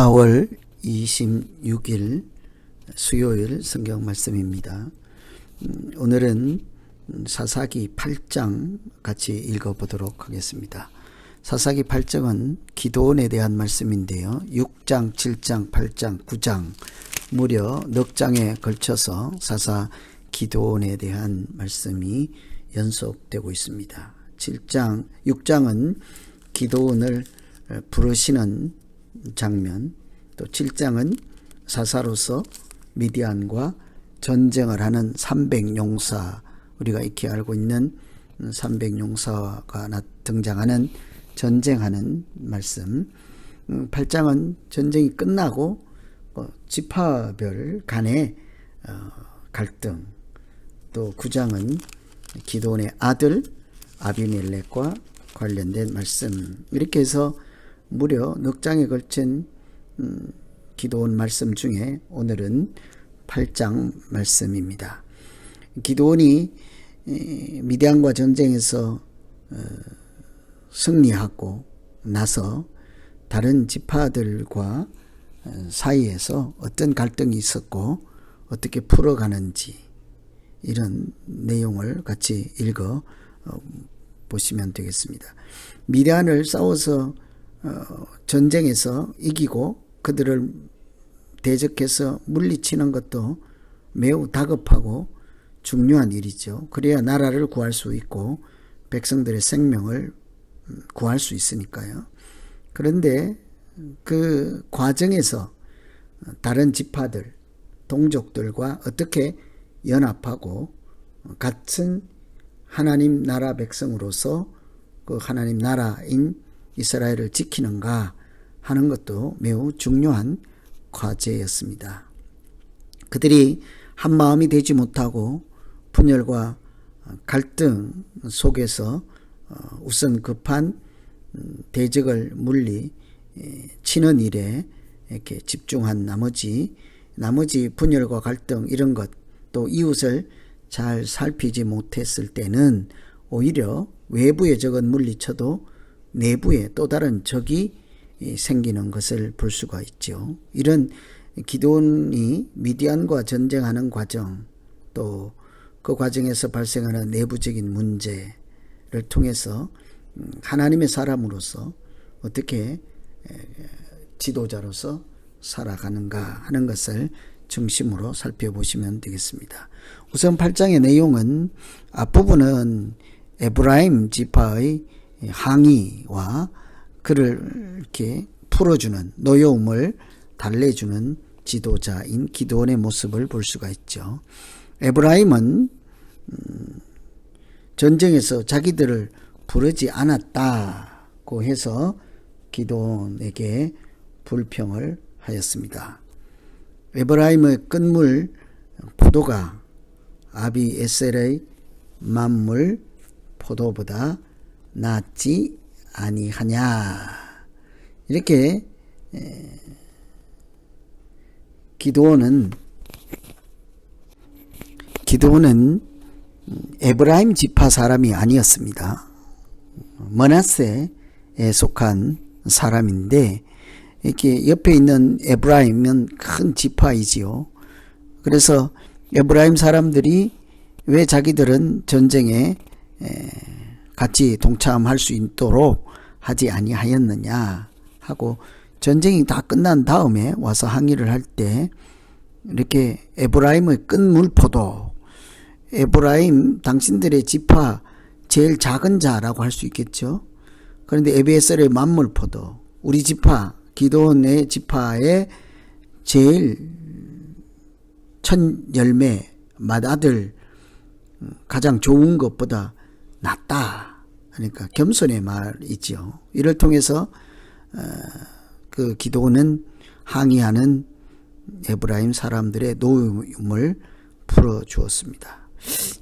4월 26일 수요일 성경 말씀입니다. 음, 오늘은 사사기 8장 같이 읽어보도록 하겠습니다. 사사기 8장은 기도원에 대한 말씀인데요. 6장, 7장, 8장, 9장 무려 넉 장에 걸쳐서 사사 기도원에 대한 말씀이 연속되고 있습니다. 7장, 6장은 기도원을 부르시는 장면, 또 7장은 사사로서 미디안과 전쟁을 하는 300용사, 우리가 익히 알고 있는 300용사가 등장하는 전쟁하는 말씀. 8장은 음, 전쟁이 끝나고 지파별 간의 어, 갈등. 또 9장은 기도원의 아들 아비멜렉과 관련된 말씀. 이렇게 해서 무려 넉 장에 걸친 음, 기도원 말씀 중에 오늘은 8장 말씀입니다. 기도원이 미디안과 전쟁에서 어, 승리하고 나서 다른 지파들과 어, 사이에서 어떤 갈등이 있었고 어떻게 풀어가는지 이런 내용을 같이 읽어 어, 보시면 되겠습니다. 미디안을 싸워서 어, 전쟁에서 이기고 그들을 대적해서 물리치는 것도 매우 다급하고 중요한 일이죠. 그래야 나라를 구할 수 있고 백성들의 생명을 음, 구할 수 있으니까요. 그런데 그 과정에서 다른 지파들, 동족들과 어떻게 연합하고 같은 하나님 나라 백성으로서 그 하나님 나라인 이스라엘을 지키는가 하는 것도 매우 중요한 과제였습니다. 그들이 한 마음이 되지 못하고 분열과 갈등 속에서 어, 우선 급한 음, 대적을 물리 치는 일에 이렇게 집중한 나머지 나머지 분열과 갈등 이런 것 또 이웃을 잘 살피지 못했을 때는 오히려 외부의 적은 물리쳐도 내부에 또 다른 적이 생기는 것을 볼 수가 있죠. 이런 기도원이 미디안과 전쟁하는 과정 또 그 과정에서 발생하는 내부적인 문제를 통해서 음, 하나님의 사람으로서 어떻게 지도자로서 살아가는가 하는 것을 중심으로 살펴보시면 되겠습니다. 우선 8장의 내용은 앞부분은 에브라임 지파의 항의와 그를 이렇게 풀어주는 노여움을 달래주는 지도자인 기도원의 모습을 볼 수가 있죠. 에브라임은 음, 전쟁에서 자기들을 부르지 않았다고 해서 기도원에게 불평을 하였습니다. 에브라임의 끝물 포도가 아비 에셀의 만물 포도보다 낫지 아니하냐 이렇게 기도원은 기도원은 에브라임 지파 사람이 아니었습니다. 머나세에 속한 사람인데 이렇게 옆에 있는 에브라임은 큰 지파이지요. 그래서 에브라임 사람들이 왜 자기들은 전쟁에 같이 동참할 수 있도록 하지 아니하였느냐 하고 전쟁이 다 끝난 다음에 와서 항의를 할 때 이렇게 에브라임의 끝물포도 에브라임 당신들의 지파 제일 작은 자라고 할 수 있겠죠. 그런데 에베에셀의 만물포도 우리 지파 기도원의 지파의 제일 첫 열매 맏아들 가장 좋은 것보다 낫다. 그러니까 겸손의 말이죠. 이를 통해서 어, 그 기도는 항의하는 에브라임 사람들의 노움을 풀어 주었습니다.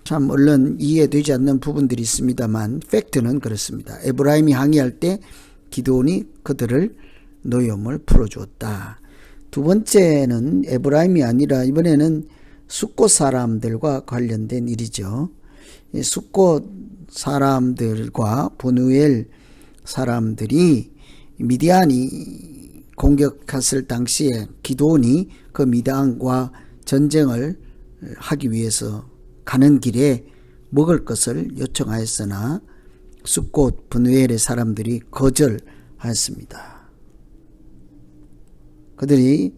참 얼른 이해되지 않는 부분들이 있습니다만 팩트는 그렇습니다. 에브라임이 항의할 때 기도원이 그들을 노염을 풀어 주었다. 두 번째는 에브라임이 아니라 이번에는 숫꽃 사람들과 관련된 일이죠. 숫꽃 사람들과 보누엘 사람들이 미디안이 공격했을 당시에 기도원이 그 미당과 전쟁을 하기 위해서 가는 길에 먹을 것을 요청하였으나 숫곳 분우엘의 사람들이 거절하였습니다. 그들이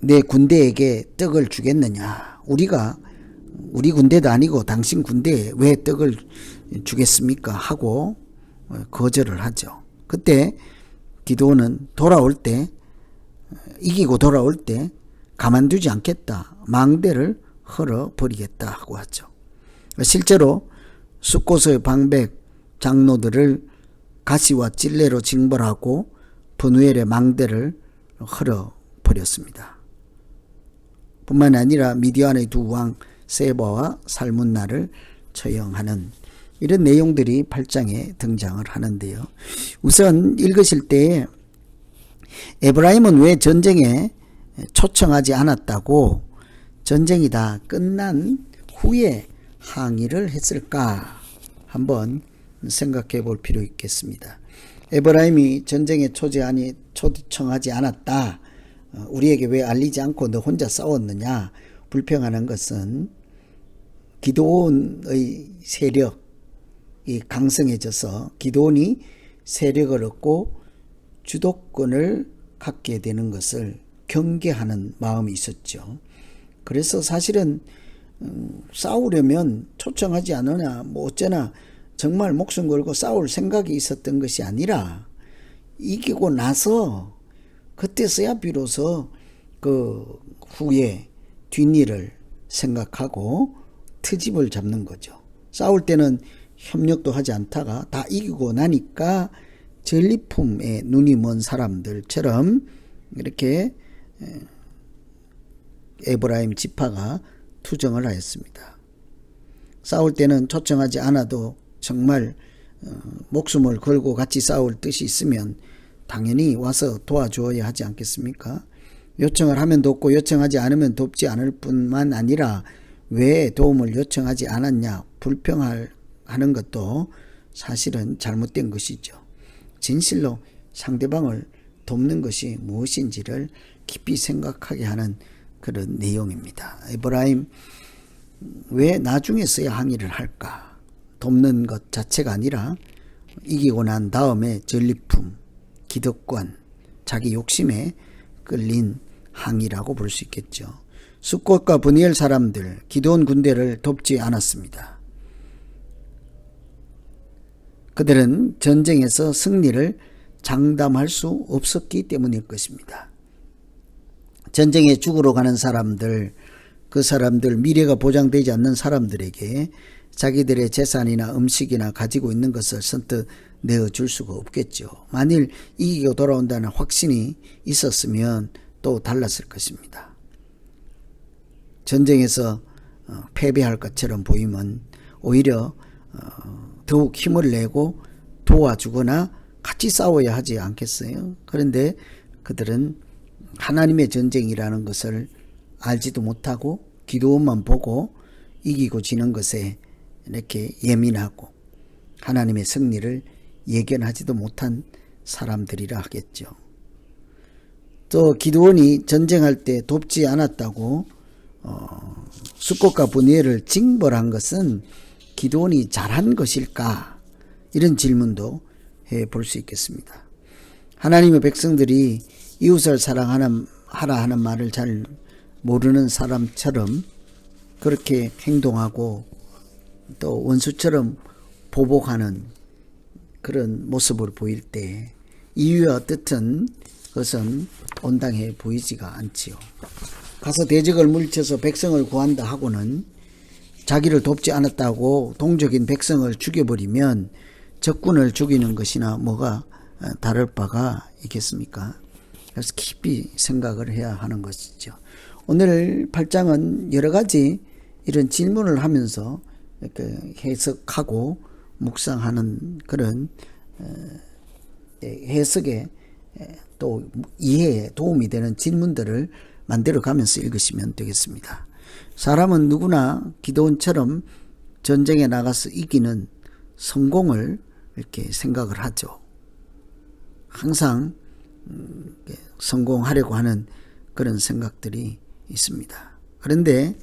내 군대에게 떡을 주겠느냐? 우리가 우리 군대도 아니고 당신 군대에 왜 떡을 주겠습니까? 하고 거절을 하죠. 그때 기도는 돌아올 때 이기고 돌아올 때 가만두지 않겠다. 망대를 헐어 버리겠다 하고 하죠. 실제로 숫곳의 방백 장로들을 가시와 찔레로 징벌하고 분우엘의 망대를 헐어 버렸습니다. 뿐만 아니라 미디안의 두 왕 세바와 살문나를 처형하는 이런 내용들이 8장에 등장을 하는데요. 우선 읽으실 때에 에브라임은 왜 전쟁에 초청하지 않았다고 전쟁이 다 끝난 후에 항의를 했을까 한번 생각해 볼 필요 있겠습니다. 에브라임이 전쟁에 초제하니 초청하지 않았다. 어, 우리에게 왜 알리지 않고 너 혼자 싸웠느냐 불평하는 것은 기도원의 세력이 강성해져서 기도원이 세력을 얻고 주도권을 갖게 되는 것을 경계하는 마음이 있었죠. 그래서 사실은 음, 싸우려면 초청하지 않으냐 뭐 어쩌나 정말 목숨 걸고 싸울 생각이 있었던 것이 아니라 이기고 나서 그때서야 비로소 그 후에 뒷일을 생각하고 트집을 잡는 거죠. 싸울 때는 협력도 하지 않다가 다 이기고 나니까 전리품에 눈이 먼 사람들처럼 이렇게 에브라임 지파가 투정을 하였습니다. 싸울 때는 초청하지 않아도 정말 어, 목숨을 걸고 같이 싸울 뜻이 있으면 당연히 와서 도와줘야 하지 않겠습니까? 요청을 하면 돕고 요청하지 않으면 돕지 않을 뿐만 아니라 왜 도움을 요청하지 않았냐 불평하는 것도 사실은 잘못된 것이죠. 진실로 상대방을 돕는 것이 무엇인지를 깊이 생각하게 하는 그런 내용입니다. 에브라임 왜 나중에서야 항의를 할까? 돕는 것 자체가 아니라 이기고 난 다음에 전리품, 기득권, 자기 욕심에 끌린 항의라고 볼 수 있겠죠. 숫곳과 분이엘 사람들, 기도원 군대를 돕지 않았습니다. 그들은 전쟁에서 승리를 장담할 수 없었기 때문일 것입니다. 전쟁에 죽으러 가는 사람들, 그 사람들, 미래가 보장되지 않는 사람들에게 자기들의 재산이나 음식이나 가지고 있는 것을 선뜻 내어 줄 수가 없겠죠. 만일 이기고 돌아온다는 확신이 있었으면 또 달랐을 것입니다. 전쟁에서 어, 패배할 것처럼 보이면 오히려 어, 더욱 힘을 내고 도와주거나 같이 싸워야 하지 않겠어요? 그런데 그들은 하나님의 전쟁이라는 것을 알지도 못하고 기도만 보고 이기고 지는 것에 이렇게 예민하고 하나님의 승리를 예견하지도 못한 사람들이라 하겠죠. 또 기도원이 전쟁할 때 돕지 않았다고 어, 수꽃과 분해를 징벌한 것은 기도원이 잘한 것일까? 이런 질문도 해 볼 수 있겠습니다. 하나님의 백성들이 이웃을 사랑하는 하라 하는 말을 잘 모르는 사람처럼 그렇게 행동하고 또 원수처럼 보복하는 그런 모습을 보일 때 이유와 뜻은 그것은 온당해 보이지가 않지요. 가서 대적을 물리쳐서 백성을 구한다 하고는 자기를 돕지 않았다고 동적인 백성을 죽여버리면 적군을 죽이는 것이나 뭐가 다를 바가 있겠습니까? 그래서 깊이 생각을 해야 하는 것이죠. 오늘 8장은 여러 가지 이런 질문을 하면서 이렇게 해석하고 묵상하는 그런 해석에 또 이해에 도움이 되는 질문들을 만들어 가면서 읽으시면 되겠습니다. 사람은 누구나 기도원처럼 전쟁에 나가서 이기는 성공을 이렇게 생각을 하죠. 항상 음, 성공하려고 하는 그런 생각들이 있습니다. 그런데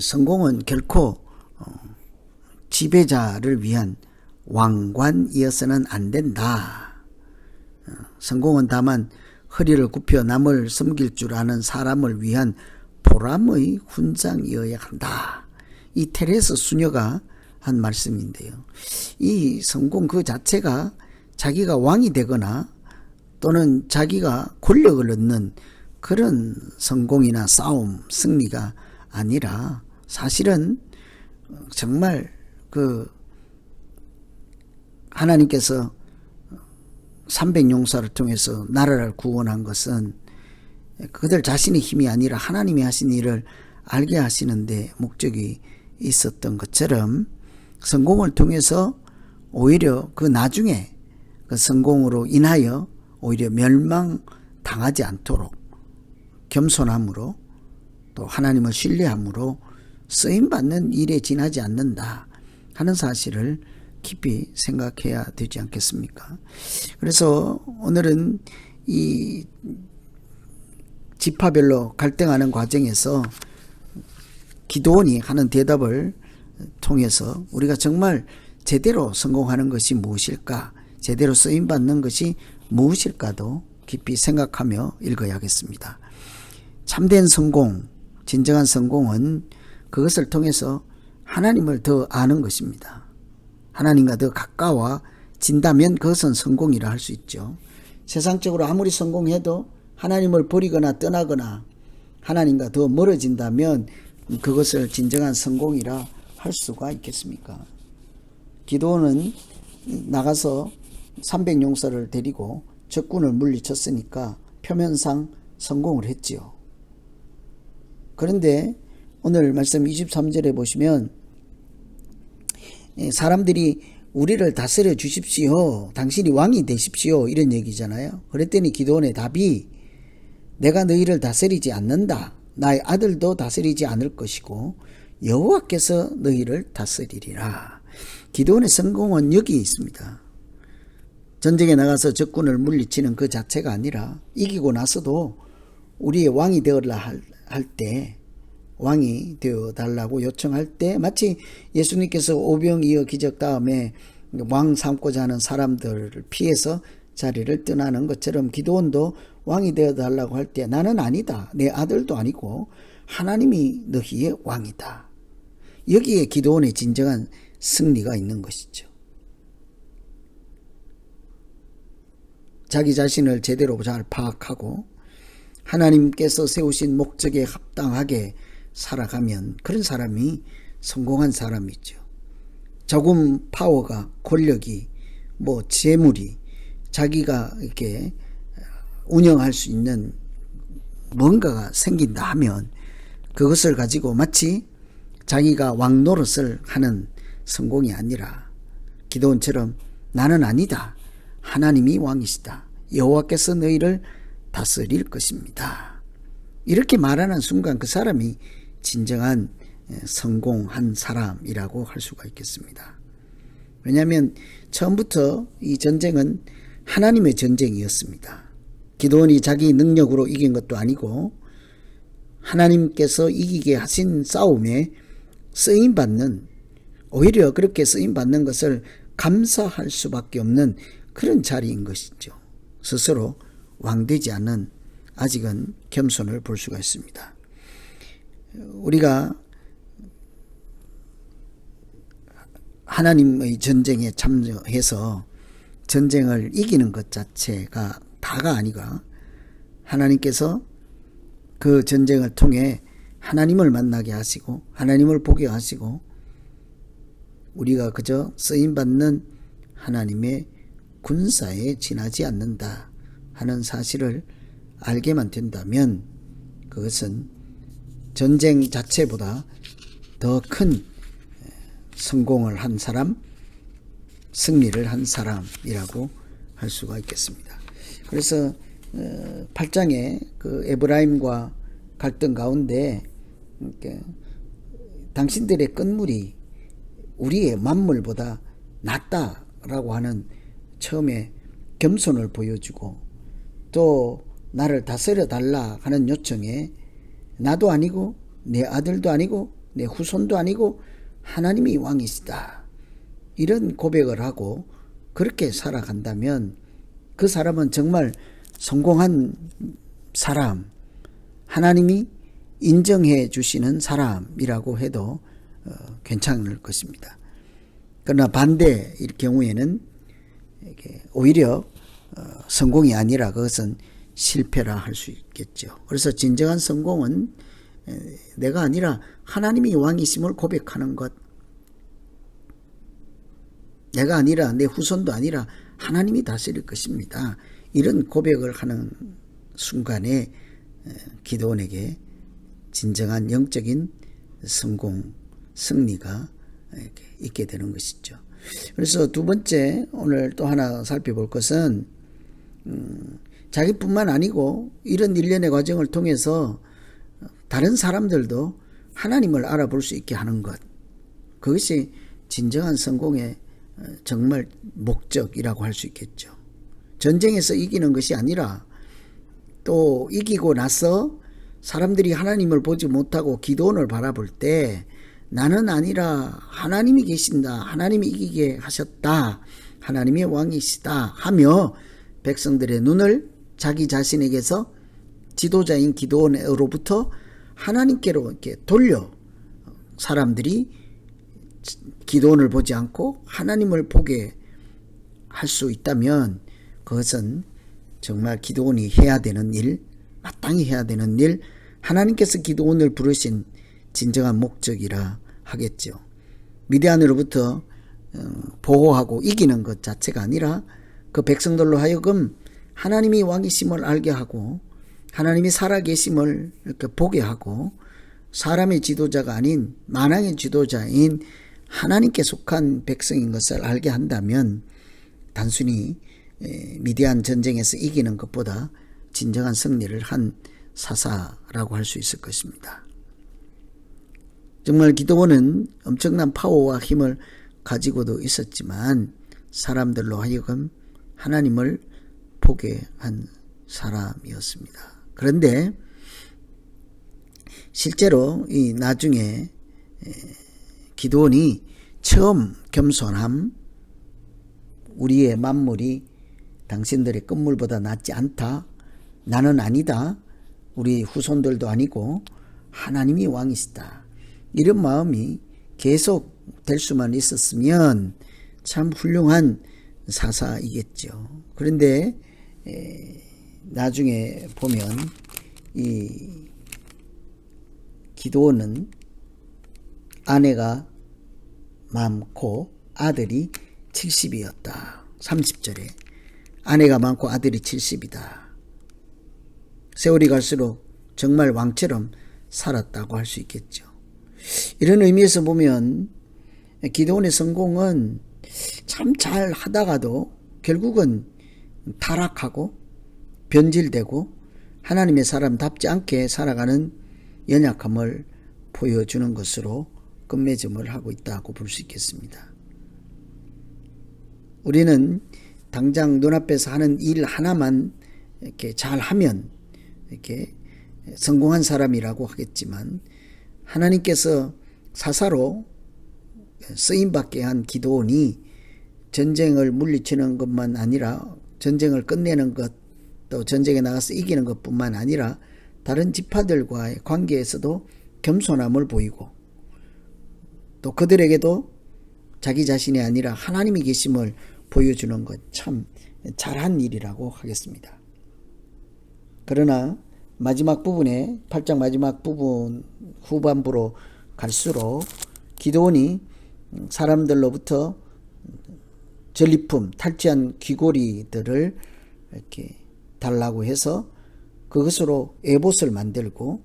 성공은 결코 어, 지배자를 위한 왕관이어서는 안 된다. 어, 성공은 다만 허리를 굽혀 남을 섬길 줄 아는 사람을 위한 보람의 훈장이어야 한다. 이 테레스 수녀가 한 말씀인데요. 이 성공 그 자체가 자기가 왕이 되거나 또는 자기가 권력을 얻는 그런 성공이나 싸움, 승리가 아니라 사실은 정말 그 하나님께서 300용사를 통해서 나라를 구원한 것은 그들 자신의 힘이 아니라 하나님이 하신 일을 알게 하시는데 목적이 있었던 것처럼 성공을 통해서 오히려 그 나중에 그 성공으로 인하여 오히려 멸망당하지 않도록 겸손함으로 또 하나님을 신뢰함으로 쓰임받는 일에 지나지 않는다 하는 사실을 깊이 생각해야 되지 않겠습니까? 그래서 오늘은 이 지파별로 갈등하는 과정에서 기도원이 하는 대답을 통해서 우리가 정말 제대로 성공하는 것이 무엇일까, 제대로 쓰임받는 것이 무엇일까도 깊이 생각하며 읽어야겠습니다. 참된 성공, 진정한 성공은 그것을 통해서 하나님을 더 아는 것입니다. 하나님과 더 가까워진다면 그것은 성공이라 할 수 있죠. 세상적으로 아무리 성공해도 하나님을 버리거나 떠나거나 하나님과 더 멀어진다면 그것을 진정한 성공이라 할 수가 있겠습니까? 기도는 나가서 300용사를 데리고 적군을 물리쳤으니까 표면상 성공을 했지요. 그런데 오늘 말씀 23절에 보시면 사람들이 우리를 다스려 주십시오. 당신이 왕이 되십시오. 이런 얘기잖아요. 그랬더니 기도원의 답이 내가 너희를 다스리지 않는다. 나의 아들도 다스리지 않을 것이고 여호와께서 너희를 다스리리라. 기도원의 성공은 여기 있습니다. 전쟁에 나가서 적군을 물리치는 그 자체가 아니라 이기고 나서도 우리의 왕이 되어라 할 때 왕이 되어 달라고 요청할 때 마치 예수님께서 오병이어 기적 다음에 왕 삼고자 하는 사람들을 피해서 자리를 떠나는 것처럼 기도원도 왕이 되어 달라고 할 때 나는 아니다. 내 아들도 아니고 하나님이 너희의 왕이다. 여기에 기도원의 진정한 승리가 있는 것이죠. 자기 자신을 제대로 잘 파악하고 하나님께서 세우신 목적에 합당하게 살아가면 그런 사람이 성공한 사람이죠. 조금 파워가 권력이 뭐 재물이 자기가 이렇게 운영할 수 있는 뭔가가 생긴다 하면 그것을 가지고 마치 자기가 왕 노릇을 하는 성공이 아니라 기도원처럼 나는 아니다. 하나님이 왕이시다. 여호와께서 너희를 다스릴 것입니다. 이렇게 말하는 순간 그 사람이 진정한 성공한 사람이라고 할 수가 있겠습니다. 왜냐하면 처음부터 이 전쟁은 하나님의 전쟁이었습니다. 기도원이 자기 능력으로 이긴 것도 아니고 하나님께서 이기게 하신 싸움에 쓰임 받는 오히려 그렇게 쓰임 받는 것을 감사할 수밖에 없는 그런 자리인 것이죠. 스스로 왕되지 않은 아직은 겸손을 볼 수가 있습니다. 우리가 하나님의 전쟁에 참여해서 전쟁을 이기는 것 자체가 다가 아니가 하나님께서 그 전쟁을 통해 하나님을 만나게 하시고 하나님을 보게 하시고 우리가 그저 쓰임 받는 하나님의 군사에 지나지 않는다 하는 사실을 알게만 된다면 그것은 전쟁 자체보다 더 큰 성공을 한 사람, 승리를 한 사람이라고 할 수가 있겠습니다. 그래서 8장에 어, 그 에브라임과 갈등 가운데 당신들의 끝물이 우리의 만물보다 낫다라고 하는 처음에 겸손을 보여주고 또 나를 다스려 달라 하는 요청에 나도 아니고 내 아들도 아니고 내 후손도 아니고 하나님이 왕이시다. 이런 고백을 하고 그렇게 살아간다면 그 사람은 정말 성공한 사람, 하나님이 인정해 주시는 사람이라고 해도 어, 괜찮을 것입니다. 그러나 반대일 경우에는 오히려 어, 성공이 아니라 그것은 실패라 할 수 있겠죠. 그래서 진정한 성공은 에, 내가 아니라 하나님이 왕이심을 고백하는 것. 내가 아니라 내 후손도 아니라 하나님이 다스릴 것입니다. 이런 고백을 하는 순간에 에, 기도원에게 진정한 영적인 성공, 승리가 있게 되는 것이죠. 그래서 두 번째 오늘 또 하나 살펴볼 것은 음, 자기뿐만 아니고 이런 일련의 과정을 통해서 다른 사람들도 하나님을 알아볼 수 있게 하는 것. 그것이 진정한 성공의 어, 정말 목적이라고 할 수 있겠죠. 전쟁에서 이기는 것이 아니라 또 이기고 나서 사람들이 하나님을 보지 못하고 기도원을 바라볼 때 나는 아니라 하나님이 계신다. 하나님이 이기게 하셨다. 하나님의 왕이시다. 하며 백성들의 눈을 자기 자신에게서 지도자인 기도원으로부터 하나님께로 이렇게 돌려 사람들이 기도원을 보지 않고 하나님을 보게 할 수 있다면 그것은 정말 기도원이 해야 되는 일, 마땅히 해야 되는 일, 하나님께서 기도원을 부르신 진정한 목적이라 하겠죠. 미디안으로부터 어, 보호하고 이기는 것 자체가 아니라 그 백성들로 하여금 하나님이 왕이심을 알게 하고 하나님이 살아계심을 이렇게 보게 하고 사람의 지도자가 아닌 만왕의 지도자인 하나님께 속한 백성인 것을 알게 한다면 단순히 미디안 전쟁에서 이기는 것보다 진정한 승리를 한 사사라고 할 수 있을 것입니다. 정말 기도원은 엄청난 파워와 힘을 가지고도 있었지만 사람들로 하여금 하나님을 보게 한 사람이었습니다. 그런데 실제로 이 나중에 기도원이 처음 겸손함, 우리의 만물이 당신들의 끝물보다 낫지 않다. 나는 아니다. 우리 후손들도 아니고 하나님이 왕이시다. 이런 마음이 계속 될 수만 있었으면 참 훌륭한 사사이겠죠. 그런데 에, 나중에 보면 이 기도는 아내가 많고 아들이 70이었다. 30절에 아내가 많고 아들이 70이다. 세월이 갈수록 정말 왕처럼 살았다고 할 수 있겠죠. 이런 의미에서 보면 기도원의 성공은 참 잘 하다가도 결국은 타락하고 변질되고 하나님의 사람답지 않게 살아가는 연약함을 보여주는 것으로 끝맺음을 하고 있다고 볼 수 있겠습니다. 우리는 당장 눈앞에서 하는 일 하나만 이렇게 잘 하면 이렇게 성공한 사람이라고 하겠지만 하나님께서 사사로 쓰임받게 한 기도원이 전쟁을 물리치는 것만 아니라 전쟁을 끝내는 것, 또 전쟁에 나가서 이기는 것뿐만 아니라 다른 지파들과의 관계에서도 겸손함을 보이고 또 그들에게도 자기 자신이 아니라 하나님이 계심을 보여주는 것 참 잘한 일이라고 하겠습니다. 그러나 마지막 부분에 8장 마지막 부분 후반부로 갈수록 기도원이 사람들로부터 전리품 탈취한 귀고리들을 이렇게 달라고 해서 그것으로 에봇을 만들고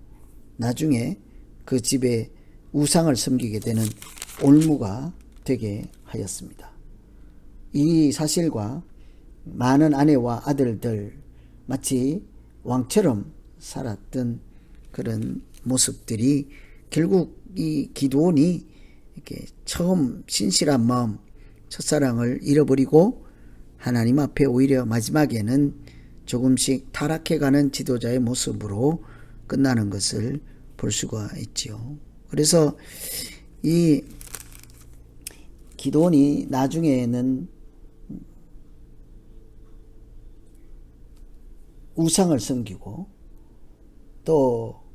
나중에 그 집에 우상을 섬기게 되는 올무가 되게 하였습니다. 이 사실과 많은 아내와 아들들 마치 왕처럼 살았던 그런 모습들이 결국 이 기도원이 이렇게 처음 신실한 마음, 첫사랑을 잃어버리고 하나님 앞에 오히려 마지막에는 조금씩 타락해가는 지도자의 모습으로 끝나는 것을 볼 수가 있지요. 그래서 이 기도원이 나중에는 우상을 섬기고 또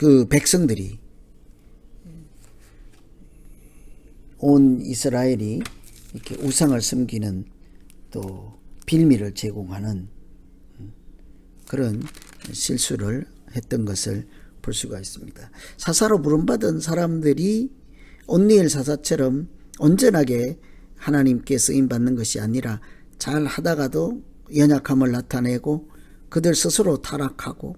그 백성들이 온 이스라엘이 이렇게 우상을 섬기는 또 빌미를 제공하는 그런 실수를 했던 것을 볼 수가 있습니다. 사사로 부름받은 사람들이 온니엘 사사처럼 온전하게 하나님께 쓰임 받는 것이 아니라 잘 하다가도 연약함을 나타내고 그들 스스로 타락하고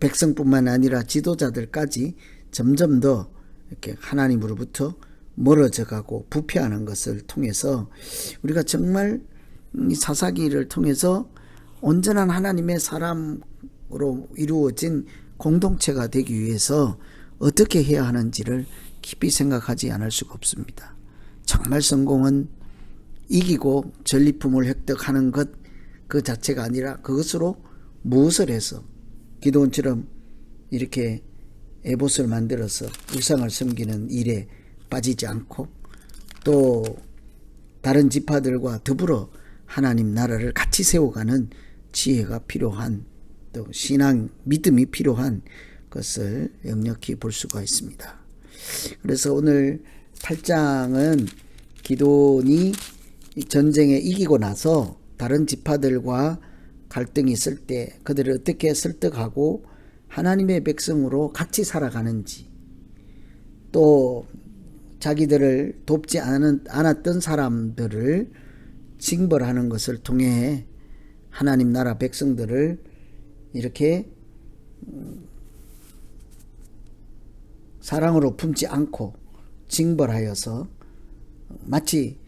백성뿐만 아니라 지도자들까지 점점 더 이렇게 하나님으로부터 멀어져 가고 부패하는 것을 통해서 우리가 정말 이 사사기를 통해서 온전한 하나님의 사람으로 이루어진 공동체가 되기 위해서 어떻게 해야 하는지를 깊이 생각하지 않을 수가 없습니다. 정말 성공은 이기고 전리품을 획득하는 것 그 자체가 아니라 그것으로 무엇을 해서 기도원처럼 이렇게 에봇을 만들어서 우상을 섬기는 일에 빠지지 않고 또 다른 지파들과 더불어 하나님 나라를 같이 세워가는 지혜가 필요한 또 신앙 믿음이 필요한 것을 역력히 볼 수가 있습니다. 그래서 오늘 8장은 기도니 전쟁에 이기고 나서 다른 지파들과 갈등이 있을 때 그들을 어떻게 설득하고 하나님의 백성으로 같이 살아가는지 또 자기들을 돕지 않은, 않았던 사람들을 징벌하는 것을 통해 하나님 나라 백성들을 이렇게 사랑으로 품지 않고 징벌하여서 마치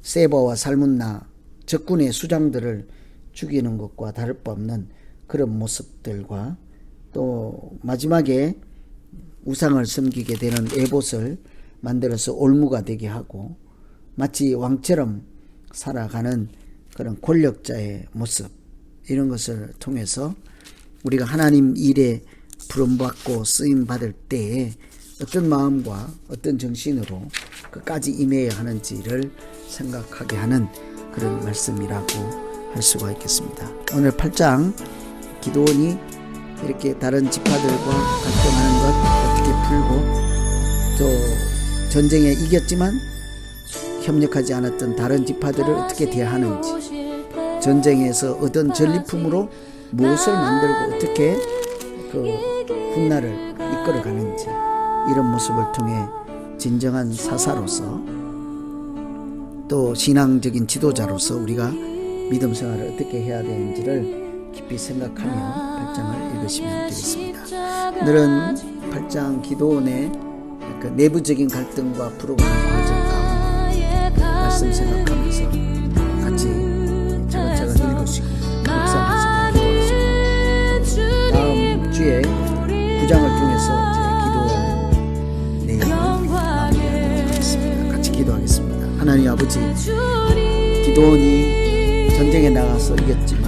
세버와 살문나 적군의 수장들을 죽이는 것과 다를 바 없는 그런 모습들과 또 마지막에 우상을 섬기게 되는 에봇을 만들어서 올무가 되게 하고 마치 왕처럼 살아가는 그런 권력자의 모습 이런 것을 통해서 우리가 하나님 일에 부름받고 쓰임 받을 때에 어떤 마음과 어떤 정신으로 끝까지 임해야 하는지를 생각하게 하는 그런 말씀이라고 할 수가 있겠습니다. 오늘 8장 기도원이 이렇게 다른 지파들과 갈등하는 것 어떻게 풀고 또 전쟁에 이겼지만 협력하지 않았던 다른 지파들을 어떻게 대하는지 전쟁에서 얻은 전리품으로 무엇을 만들고 어떻게 그 훗날을 이끌어 가는지 이런 모습을 통해 진정한 사사로서 또 신앙적인 지도자로서 우리가 믿음 생활을 어떻게 해야 되는지를 깊이 생각하며 8장을 읽으시면 되겠습니다. 오늘은 8장 기도원의 그 내부적인 갈등과 풀어가는 과정 가운데 말씀 생각하면서 같이 차근차근 읽으시고 묵상하시고 기도하시고 다음 주에 9장을 통해서 제 기도 내용을 마무리하도록 하겠습니다. 같이 기도하겠습니다. 하나님 아버지 기도원이 전쟁에 나가서 이겼지만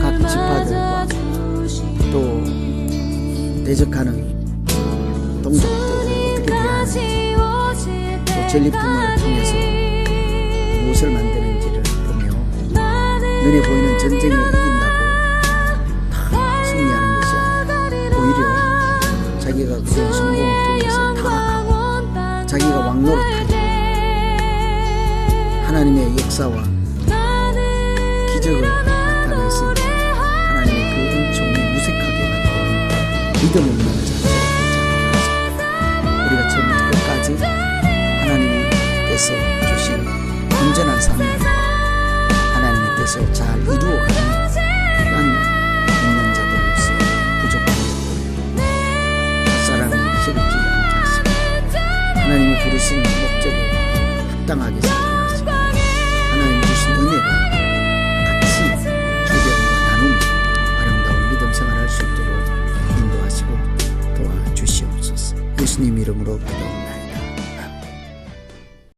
각 지파들과 또 대적하는 동족들을 어떻게 대하는지 또 전리품을 통해서 무엇을 만드는지를 보며 눈에 보이는 전쟁에 이긴다고 다 승리하는 것이 아니라 오히려 자기가 그런 성공을 통해서 타락하고 자기가 왕노릇하고 하나님의 역사와 기적을 나타내신 하나님의 그 은총이 무색하게 나타내는 믿음 없는